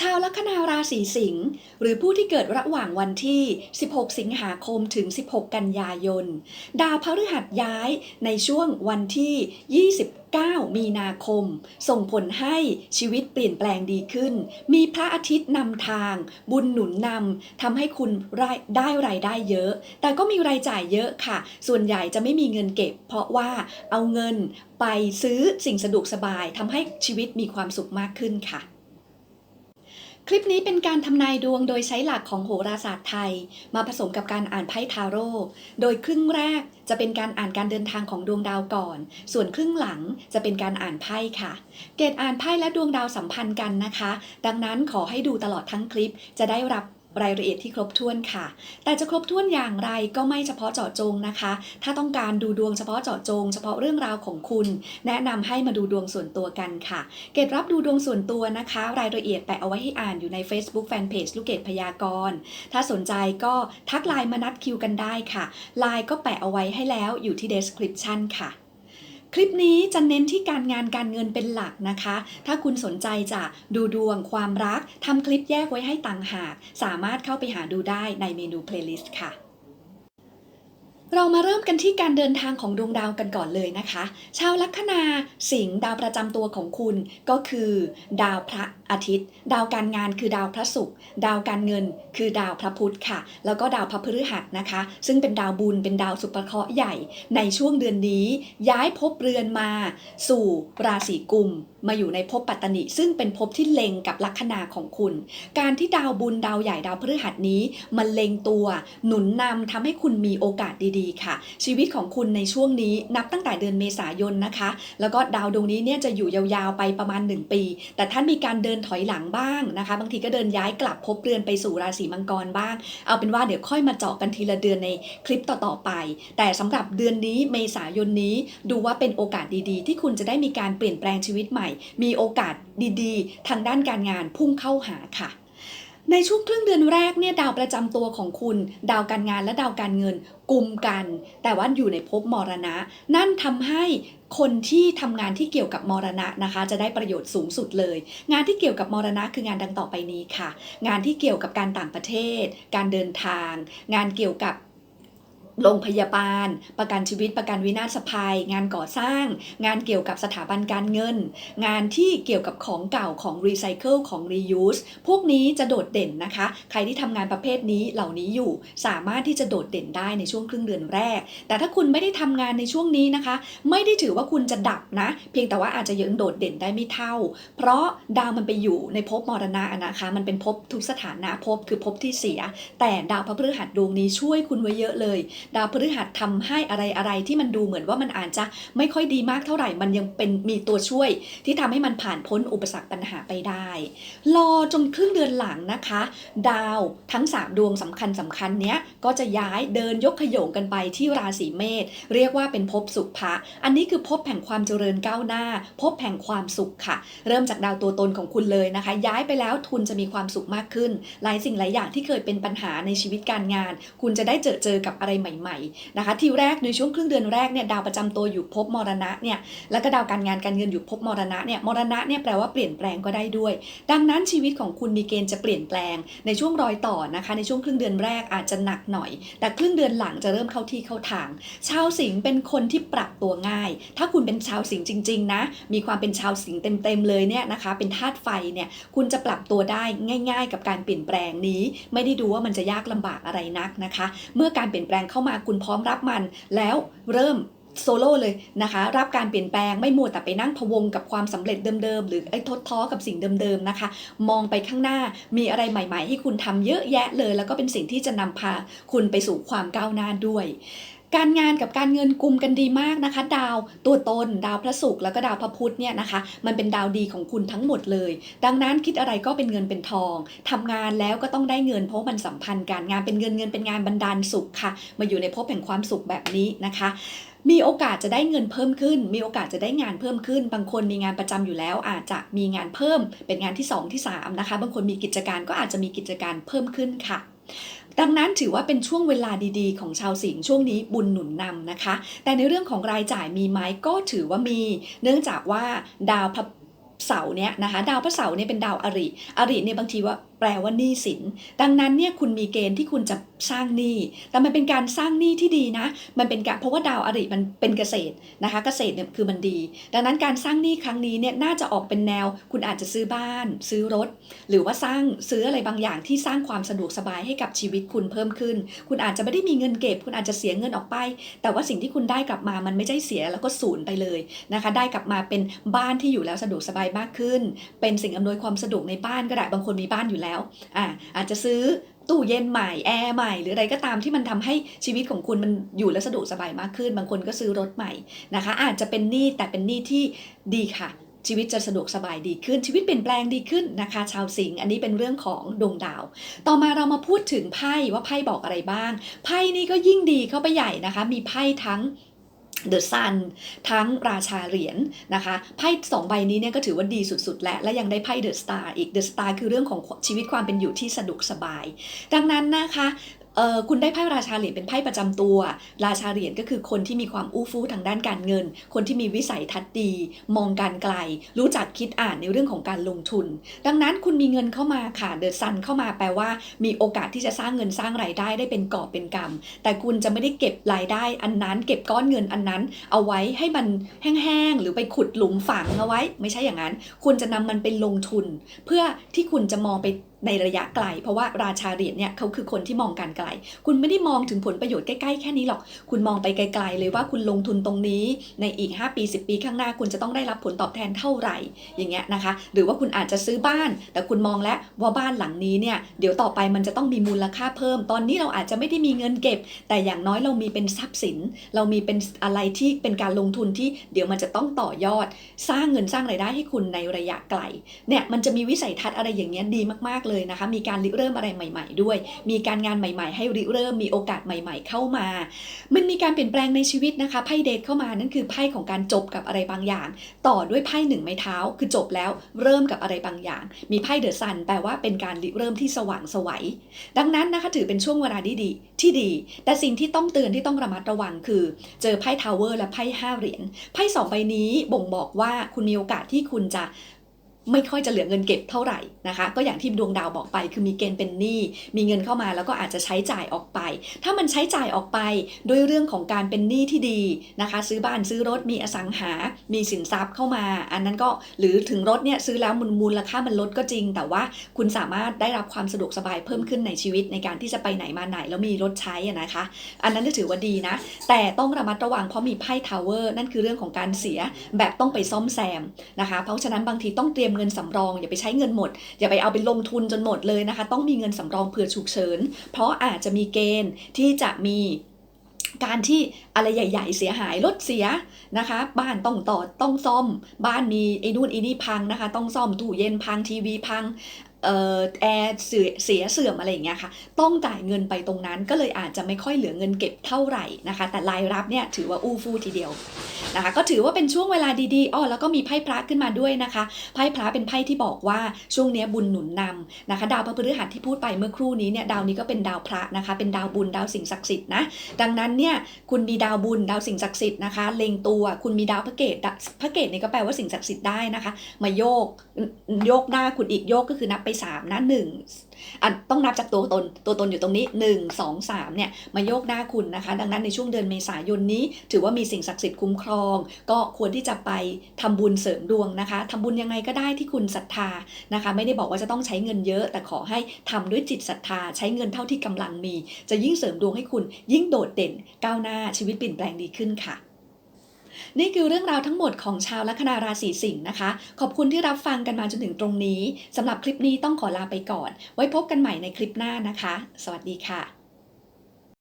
ชาวลัคนาราศีสิงห์หรือผู้ที่เกิดระหว่างวันที่ 16 สิงหาคมถึง 16 กันยายน ดาวพฤหัสย้ายในช่วงวันที่ 29 มีนาคม ส่งผลให้ชีวิตเปลี่ยนแปลงดีขึ้น มีพระอาทิตย์นำทาง บุญหนุนนำทำให้คุณได้รายได้เยอะ แต่ก็มีรายจ่ายเยอะค่ะ ส่วนใหญ่จะไม่มีเงินเก็บ เพราะว่าเอาเงินไปซื้อสิ่งสะดวกสบายทำให้ชีวิตมีความสุขมากขึ้นค่ะ คลิปนี้เป็นการทำนายดวงโดยใช้หลักของโหราศาสตร์ไทย มาผสมกับการอ่านไพ่ทาโร่โดยครึ่งแรกจะเป็นการอ่านการเดินทางของดวงดาวก่อน ส่วนครึ่งหลังจะเป็นการอ่านไพ่ค่ะ เกตอ่านไพ่และดวงดาวสัมพันธ์กันนะคะ ดังนั้นขอให้ดูตลอดทั้งคลิปจะได้รับ รายละเอียดที่ครบถ้วนค่ะ แต่จะครบถ้วนอย่างไรก็ไม่เฉพาะเจาะจงนะคะ ถ้าต้องการดูดวงเฉพาะเจาะจง เฉพาะเรื่องราวของคุณ แนะนำให้มาดูดวงส่วนตัวกันค่ะ เกตรับดูดวงส่วนตัวนะคะ รายละเอียดแปะเอาไว้ให้อ่านอยู่ใน Facebook Fanpage ลูกเกดพยากรณ์ ถ้าสนใจก็ทักไลน์มานัดคิวกันได้ค่ะ ไลน์ก็แปะเอาไว้ให้แล้วอยู่ที่ description ค่ะ คลิปนี้จะเน้นที่การงานการเงินเป็นหลักนะคะ ถ้าคุณสนใจจะดูดวงความรักทำคลิปแยกไว้ให้ต่างหาก สามารถเข้าไปหาดูได้ในเมนูเพลย์ลิสต์ค่ะ เรามาเริ่มกันที่การเดินทางของดวงดาวกันก่อนเลยนะคะ ชาวลัคนาสิงห์ดาวประจำตัวของคุณก็คือ ดาวพระอาทิตย์ ดาวการงานคือดาวพระศุกร์ดาวการเงิน คือดาวพระพุธค่ะ แล้วก็ดาวพระพฤหัสนะคะ ซึ่งเป็นดาวบุญเป็นดาวสุภเคราะห์ใหญ่ ในช่วงเดือนนี้ย้ายภพเรือนมา สู่ราศีกุมมาอยู่ในภพปัตตนิซึ่งเป็นภพที่เล็งกับลัคนาของคุณ การที่ดาวบุญดาวใหญ่ดาวพฤหัสนี้มันเล็งตัว หนุนนำทำให้คุณมีโอกาสดีๆ ค่ะ ชีวิตของคุณในช่วงนี้นับตั้งแต่เดือนเมษายนนะคะ แล้วก็ดาวดวงนี้เนี่ยจะอยู่ยาวๆไปประมาณ 1 ปี แต่ท่านมีการเดินถอยหลังบ้างนะคะ บางทีก็เดินย้ายกลับภพเรือนไปสู่ราศีมังกรบ้าง เอาเป็นว่าเดี๋ยวค่อยมาเจาะกันทีละเดือนในคลิปต่อๆไป แต่สำหรับเดือนนี้เมษายนนี้ดูว่าเป็นโอกาสดีๆ ที่คุณจะได้มีการเปลี่ยนแปลงชีวิตใหม่มีโอกาสดีๆ ทางด้านการงานพุ่งเข้าหาค่ะในช่วงครึ่งเดือนแรกเนี่ยดาวประจำตัวของคุณ ดาวการงานและดาวการเงินกลุ่มกัน แต่ว่าอยู่ในภพมรณะ นั่นทำให้คนที่ทำงานที่เกี่ยวกับมรณะนะคะ จะได้ประโยชน์สูงสุดเลย งานที่เกี่ยวกับมรณะคืองานดังต่อไปนี้ค่ะ งานที่เกี่ยวกับการต่างประเทศ การเดินทาง งานเกี่ยวกับ โรงพยาบาล ประกันชีวิตประกันวินาศภัย งานก่อสร้าง งานเกี่ยวกับสถาบันการเงิน งานที่เกี่ยวกับของเก่าของรีไซเคิลของ reuse พวกนี้จะโดดเด่นนะคะ ใครที่ทำงานประเภทนี้เหล่านี้อยู่ สามารถที่จะโดดเด่นได้ในช่วงครึ่งเดือนแรก แต่ถ้าคุณไม่ได้ทำงานในช่วงนี้นะคะ ไม่ได้ถือว่าคุณจะดับนะ เพียงแต่ว่าอาจจะยังโดดเด่นได้ไม่เท่า เพราะดาวมันไปอยู่ในภพมรณะนะคะ มันเป็นภพทุกสถานะภพคือภพที่เสีย แต่ดาวพระพฤหัสดวงนี้ช่วยคุณไว้เยอะเลยดาวพฤหัสทำให้อะไรอะไรที่มันดูเหมือนว่ามันอาจจะไม่ค่อยดีมากเท่าไหร่ มันยังเป็นมีตัวช่วย ที่ทำให้มันผ่านพ้นอุปสรรคปัญหาไปได้ รอจนครึ่งเดือนหลังนะคะ ดาวทั้ง 3 ดวงสำคัญสำคัญเนี้ยก็จะย้ายเดินยกขยงกันไปที่ราศีเมษเรียกว่าเป็นภพสุภะอันนี้คือภพแห่งความเจริญก้าวหน้าภพแห่งความสุขค่ะ เริ่มจากดาวตัวตนของคุณเลยนะคะ ย้ายไปแล้วทุนจะมีความสุขมากขึ้น หลายสิ่งหลายอย่างที่เคยเป็นปัญหาในชีวิตการงาน คุณจะได้เจอเจอกับอะไรใหม่ๆนะคะทีแรกในช่วงครึ่งเดือนแรกเนี่ยดาวประจำตัวอยู่ภพมรณะเนี่ยแล้วก็ดาวการงานการเงินอยู่ภพมรณะเนี่ยมรณะเนี่ยแปลว่าเปลี่ยนแปลงก็ได้ด้วย ดังนั้นชีวิตของคุณมีเกณฑ์จะเปลี่ยนแปลงในช่วงรอยต่อนะคะในช่วงครึ่งเดือนแรกอาจจะหนักหน่อย แต่ครึ่งเดือนหลังจะเริ่มเข้าที่เข้าทาง ชาวสิงห์เป็นคนที่ปรับตัวง่าย ถ้าคุณเป็นชาวสิงห์จริงๆนะมีความเป็นชาวสิงห์เต็มๆเลยเนี่ยนะคะเป็นธาตุไฟเนี่ยคุณจะปรับตัวได้ง่าย ๆ กับการเปลี่ยนแปลงนี้ ไม่ได้ดูว่ามันจะยากลำบากอะไรนักนะคะ เมื่อการเปลี่ยนแปลงเข้ามาคุณพร้อมรับมัน แล้วเริ่มโซโล่เลยนะคะ รับการเปลี่ยนแปลงไม่มัวแต่ไปนั่งพวงกับความสำเร็จเดิมๆ หรือไอ้ทดท้อกับสิ่งเดิมๆนะคะ มองไปข้างหน้ามีอะไรใหม่ๆ ให้คุณทำเยอะแยะเลย แล้วก็เป็นสิ่งที่จะนำพาคุณไปสู่ความก้าวหน้าด้วย การงานกับการเงินกลุ่มกันดีมากนะคะ ดาวตัวตน ดาวพระศุกร์แล้วก็ดาวพระพุธเนี่ยนะคะ มันเป็นดาวดีของคุณทั้งหมดเลย ดังนั้นคิดอะไรก็เป็นเงินเป็นทองทำงานแล้วก็ต้องได้เงินเพราะมันสัมพันธ์กันงานเป็นเงินเงินเป็นงานบันดาลสุขค่ะ มาอยู่ในภพแห่งความสุขแบบนี้นะคะมีโอกาสจะได้เงินเพิ่มขึ้น มีโอกาสจะได้งานเพิ่มขึ้น บางคนมีงานประจำอยู่แล้ว อาจจะมีงานเพิ่มเป็นงานที่ 2 ที่ 3 นะคะ บางคนมีกิจการก็อาจจะมีกิจการเพิ่มขึ้นค่ะ ดังนั้นถือว่าเป็นช่วงเวลาดีๆ ของชาวสิงห์ช่วงนี้บุญหนุนนำนะคะ แต่ในเรื่องของรายจ่ายมีไหมก็ถือว่ามี เนื่องจากว่าดาวพระเสาเนี่ยนะคะ ดาวพระเสาเนี่ยเป็นดาวอริ อริเนี่ยบางทีว่า แปลว่าหนี้สิน ดังนั้นเนี่ยคุณมีเกณฑ์ที่คุณจะสร้างหนี้ แต่มันเป็นการสร้างหนี้ที่ดีนะ มันเป็นการเพราะว่าดาวอริมันเป็นเกษตรนะคะ เกษตรเนี่ยคือมันดี ดังนั้นการสร้างหนี้ครั้งนี้เนี่ยน่าจะออกเป็นแนว คุณอาจจะซื้อบ้าน ซื้อรถ หรือว่าสร้างซื้ออะไรบางอย่างที่สร้างความสะดวกสบายให้กับชีวิตคุณเพิ่มขึ้น คุณอาจจะไม่ได้มีเงินเก็บ คุณอาจจะเสียเงินออกไป แต่ว่าสิ่งที่คุณได้กลับมามันไม่ใช่เสียแล้วก็สูญไปเลยนะคะ ได้กลับมาเป็นบ้านที่อยู่แล้วสะดวกสบายมากขึ้น เป็นสิ่งอำนวยความสะดวกในบ้านก็ได้บางคนมีบ้านอยู่แล้วอ่าอาจจะซื้อตู้เย็นใหม่แอร์ใหม่หรืออะไรก็ตามที่มันทำให้ชีวิตของคุณมันอยู่และสะดวกสบายมากขึ้น บางคนก็ซื้อรถใหม่นะคะ อาจจะเป็นหนี้แต่เป็นหนี้ที่ดีค่ะชีวิตจะสะดวกสบายดีขึ้นชีวิตเปลี่ยนแปลงดีขึ้นนะคะ ชาวสิงห์อันนี้เป็นเรื่องของดวงดาว ต่อมาเรามาพูดถึงไพ่ว่าไพ่บอกอะไรบ้าง ไพ่นี่ก็ยิ่งดีเข้าไปใหญ่นะคะ มีไพ่ทั้ง เดอะซันทั้งราชาเหรียญนะคะไพ่สองใบนี้เนี่ยก็ถือว่าดีสุดๆ และและยังได้ไพ่เดอะสตาร์อีกเดอะสตาร์คือเรื่องของชีวิตความเป็นอยู่ที่สะดวกสบาย ดังนั้นนะคะ เออคุณได้ไพ่ราชาเหรียญเป็นไพ่ประจำตัว ราชาเหรียญก็คือคนที่มีความอู้ฟู่ทางด้านการเงิน คนที่มีวิสัยทัศน์ดี มองการไกล รู้จักคิดอ่านในเรื่องของการลงทุน ดังนั้นคุณมีเงินเข้ามาค่ะเดอะซันเข้ามาแปลว่า มีโอกาสที่จะสร้างเงินสร้างรายได้ได้เป็นกอบเป็นกำแต่คุณจะไม่ได้เก็บรายได้อันนั้น เก็บก้อนเงินอันนั้น เอาไว้ให้มันแห้งๆหรือไปขุดหลุมฝังเอาไว้ ไม่ใช่อย่างนั้น คุณจะนำมันไปลงทุน เพื่อที่คุณจะมองไปในระยะไกล เพราะว่าราชาเหรียญเนี่ยเขาคือคนที่มองการไกล คุณไม่ได้มองถึงผลประโยชน์ใกล้ๆแค่นี้หรอก คุณมองไปไกลๆเลยว่าคุณลงทุนตรงนี้ในอีก 5 ปี 10 ปีข้างหน้า คุณจะต้องได้รับผลตอบแทนเท่าไหร่อย่างเงี้ยนะคะ หรือว่าคุณอาจจะซื้อบ้าน แต่คุณมองแล้วว่าบ้านหลังนี้เนี่ยเดี๋ยวต่อไปมันจะต้องมีมูลค่าเพิ่ม ตอนนี้เราอาจจะไม่ได้มีเงินเก็บ แต่อย่างน้อยเรามีเป็นทรัพย์สิน เรามีเป็นอะไรที่เป็นการลงทุนที่เดี๋ยวมันจะต้องต่อยอด สร้างเงินสร้างรายได้ให้คุณในระยะไกลเนี่ยมันจะมีวิสัยทัศน์อะไรอย่างเงี้ยดีมากๆเลยนะคะ มีการริเริ่มอะไรใหม่ ๆ ด้วย มีการงานใหม่ ๆ ให้ริเริ่มมีโอกาสใหม่ ๆ เข้ามา มันมีการเปลี่ยนแปลงในชีวิตนะคะไพ่เดทเข้ามานั่นคือไพ่ของการจบกับอะไรบางอย่าง ต่อด้วยไพ่หนึ่งไม้เท้า คือจบแล้วเริ่มกับอะไรบางอย่าง มีไพ่เดอะซันแปลว่าเป็นการริเริ่มที่สว่างสวัยดังนั้นนะคะถือเป็นช่วงเวลาที่ดีที่ดี แต่สิ่งที่ต้องเตือนที่ต้องระมัดระวังคือ เจอไพ่ทาวเวอร์และไพ่ห้าเหรียญไพ่สองใบนี้บ่งบอกว่าคุณมีโอกาสที่คุณจะ ไม่ค่อยจะเหลือเงินเก็บเท่าไหร่นะคะ ก็อย่างที่ดวงดาวบอกไป คือมีเกณฑ์เป็นหนี้มีเงินเข้ามาแล้วก็อาจจะใช้จ่ายออกไป ถ้ามันใช้จ่ายออกไปด้วยเรื่องของการเป็นหนี้ที่ดีนะคะ ซื้อบ้านซื้อรถมีอสังหา มีสินทรัพย์เข้ามา อันนั้นก็หรือถึงรถเนี่ยซื้อแล้วมูลมูลค่ามันลดก็จริง แต่ว่าคุณสามารถได้รับความสะดวกสบายเพิ่มขึ้นในชีวิตในการที่จะไปไหนมาไหนแล้วมีรถใช้นะคะ อันนั้นก็ถือว่าดีนะ แต่ต้องระมัดระวังเพราะมีไพ่ทาวเวอร์นั่นคือเรื่องของการเสียแบบต้องไปซ่อมแซมนะคะ เพราะฉะนั้นบางทีต้องเตรียมเงินสำรอง อย่าไปใช้เงินหมด อย่าไปเอาไปลงทุนจนหมดเลยนะคะ ต้องมีเงินสำรองเผื่อฉุกเฉิน เพราะอาจจะมีเกณฑ์ที่จะมีการที่อะไรใหญ่ ๆ เสียหายรถเสียนะคะ บ้านต้องต่อต้องซ่อม บ้านมีไอ้นู่นไอ้นี่พังนะคะ ต้องซ่อมตู้เย็นพังทีวีพัง แอร์เสียเสื่อมอะไรอย่างเงี้ยค่ะ ต้องจ่ายเงินไปตรงนั้นก็เลยอาจจะไม่ค่อยเหลือเงินเก็บเท่าไหร่นะคะ แต่รายรับเนี่ยถือว่าอู้ฟู่ทีเดียวนะคะ ก็ถือว่าเป็นช่วงเวลาดีๆอ้อแล้วก็มีไพ่พระขึ้นมาด้วยนะคะ ไพ่พระเป็นไพ่ที่บอกว่าช่วงนี้บุญหนุนนำนะคะ ดาวพระพฤหัสที่พูดไปเมื่อครู่นี้เนี่ยดาวนี้ก็เป็นดาวพระนะคะ เป็นดาวบุญดาวสิ่งศักดิ์สิทธิ์นะดังนั้นเนี่ยคุณมีดาวบุญดาวสิ่งศักดิ์สิทธิ์นะคะเล็งตัวคุณมีดาวพระเกตพระเกตนี่ก็แปลว่าสิ่งศักดิ์สิทธิ์ได้นะคะ มาโยกโยกหน้าคุณอีกโยกก็คือนับไป3นะหนึ่งอะต้องนับจากตัวตนตัวตนอยู่ตรงนี้ 1 2 3เนี่ยมาโยกหน้าคุณนะคะ ดังนั้นในช่วงเดือนเมษายนนี้ ถือว่ามีสิ่งศักดิ์สิทธิ์คุ้มครอง ก็ควรที่จะไปทำบุญเสริมดวงนะคะทำบุญยังไงก็ได้ที่คุณศรัทธานะคะ ไม่ได้บอกว่าจะต้องใช้เงินเยอะ แต่ขอให้ทำด้วยจิตศรัทธา ใช้เงินเท่าที่กำลังมี จะยิ่งเสริมดวงให้คุณยิ่งโดดเด่นก้าวหน้าชีวิตเปลี่ยนแปลงดีขึ้นค่ะ นี่คือเรื่องราวทั้งหมดของชาวลัคนาราศีสิงห์นะคะ ขอบคุณที่รับฟังกันมาจนถึงตรงนี้สำหรับคลิปนี้ต้องขอลาไปก่อน ไว้พบกันใหม่ในคลิปหน้านะคะ สวัสดีค่ะ